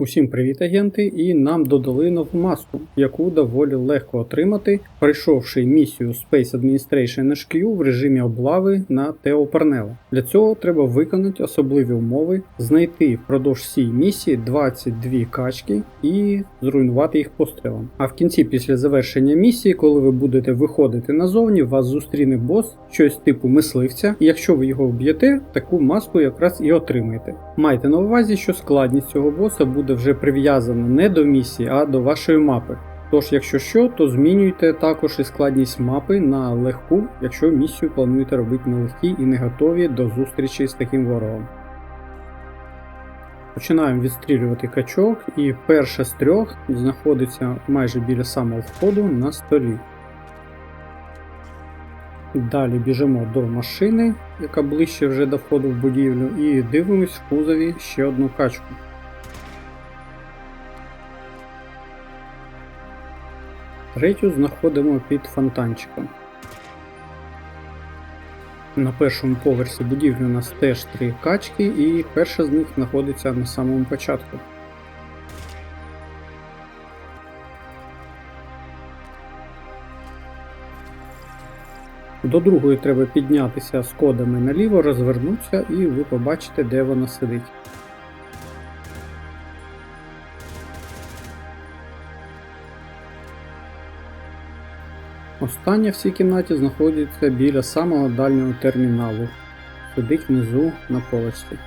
Усім привіт, агенти! І нам додали нову маску, яку доволі легко отримати, пройшовши місію Space Administration HQ в режимі облави на Тео Парнела. Для цього треба виконати особливі умови, знайти впродовж цієї місії 22 качки і зруйнувати їх пострілом. А в кінці, після завершення місії, коли ви будете виходити назовні, вас зустріне бос, щось типу мисливця, і якщо ви його вб'єте, таку маску якраз і отримаєте. Майте на увазі, що складність цього боса буде вже прив'язана не до місії, а до вашої мапи. Тож, якщо що, то змінюйте також і складність мапи на легку, якщо місію плануєте робити на легкій і не готові до зустрічі з таким ворогом. Починаємо відстрілювати качок, і перша з трьох знаходиться майже біля самого входу на столі. Далі біжимо до машини, яка ближче вже до входу в будівлю, і дивимось в кузові ще одну качку. Третю знаходимо під фонтанчиком. На першому поверсі будівлі у нас теж три качки, і перша з них знаходиться на самому початку. До другої треба піднятися сходами наліво, розвернутися, і ви побачите, де вона сидить. Остання в цій кімнаті знаходиться біля самого дальнього терміналу. Сидить внизу на полочці.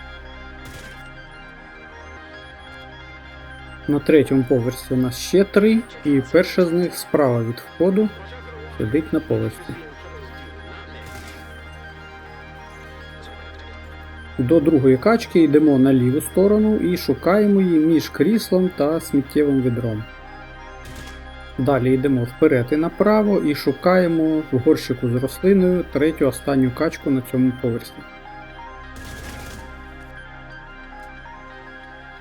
На третьому поверсі у нас ще три, і перша з них справа від входу сидить на полочці. До другої качки йдемо на ліву сторону і шукаємо її між кріслом та сміттєвим відром. Далі йдемо вперед і направо і шукаємо в горщику з рослиною третю останню качку на цьому поверсі.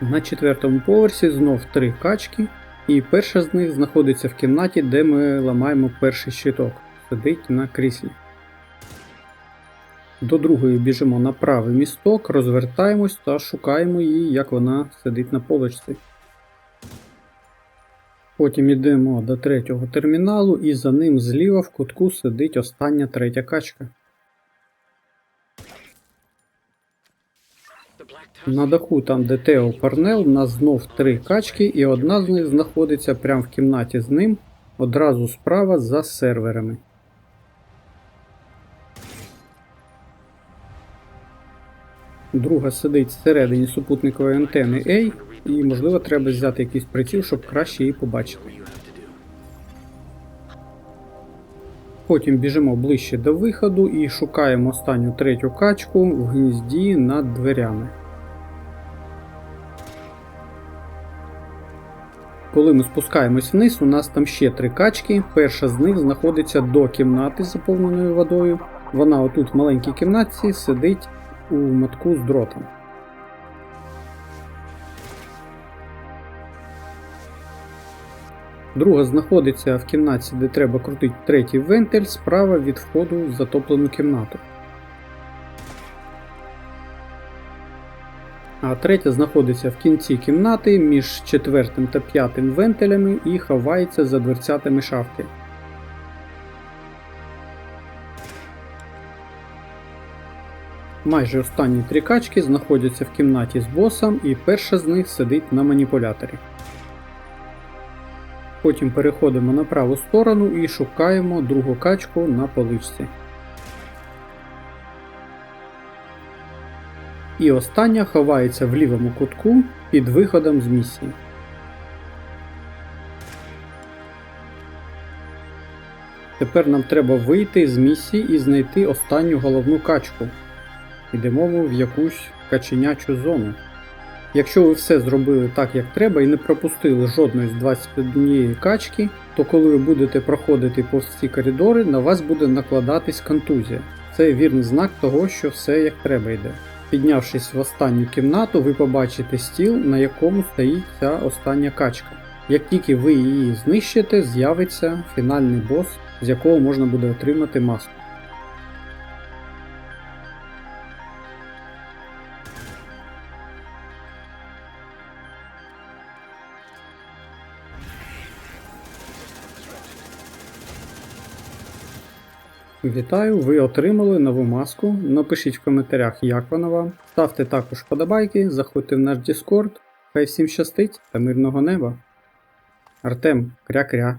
На четвертому поверсі знов три качки, і перша з них знаходиться в кімнаті, де ми ламаємо перший щиток. Сидить на кріслі. До другої біжимо на правий місток, розвертаємось та шукаємо її, як вона сидить на полочці. Потім йдемо до третього терміналу і за ним зліва в кутку сидить остання третя качка. На даху, там де Тео Парнел, у нас знов три качки, і одна з них знаходиться прямо в кімнаті з ним, одразу справа за серверами. Друга сидить всередині супутникової антени A, і можливо треба взяти якийсь приціл, щоб краще її побачити. Потім біжимо ближче до виходу і шукаємо останню третю качку в гнізді над дверями. Коли ми спускаємось вниз, у нас там ще три качки. Перша з них знаходиться до кімнати з заповненою водою. Вона отут в маленькій кімнатці сидить у мотку з дротом. Друга знаходиться в кімнаті, де треба крутити третій вентиль справа від входу в затоплену кімнату. А третя знаходиться в кінці кімнати між четвертим та п'ятим вентилями і ховається за дверцятами шафки. Майже останні три качки знаходяться в кімнаті з босом, і перша з них сидить на маніпуляторі. Потім переходимо на праву сторону і шукаємо другу качку на поличці. І остання ховається в лівому кутку під виходом з місії. Тепер нам треба вийти з місії і знайти останню головну качку. Йдемо ми в якусь каченячу зону. Якщо ви все зробили так, як треба, і не пропустили жодної з 21 качки, то коли ви будете проходити повз ці коридори, на вас буде накладатись контузія. Це вірний знак того, що все як треба йде. Піднявшись в останню кімнату, ви побачите стіл, на якому стоїть ця остання качка. Як тільки ви її знищите, з'явиться фінальний бос, з якого можна буде отримати маску. Вітаю, ви отримали нову маску. Напишіть в коментарях, як вона вам. Ставте також вподобайки, заходьте в наш Discord. Хай всім щастить та мирного неба. Артем, кря-кря.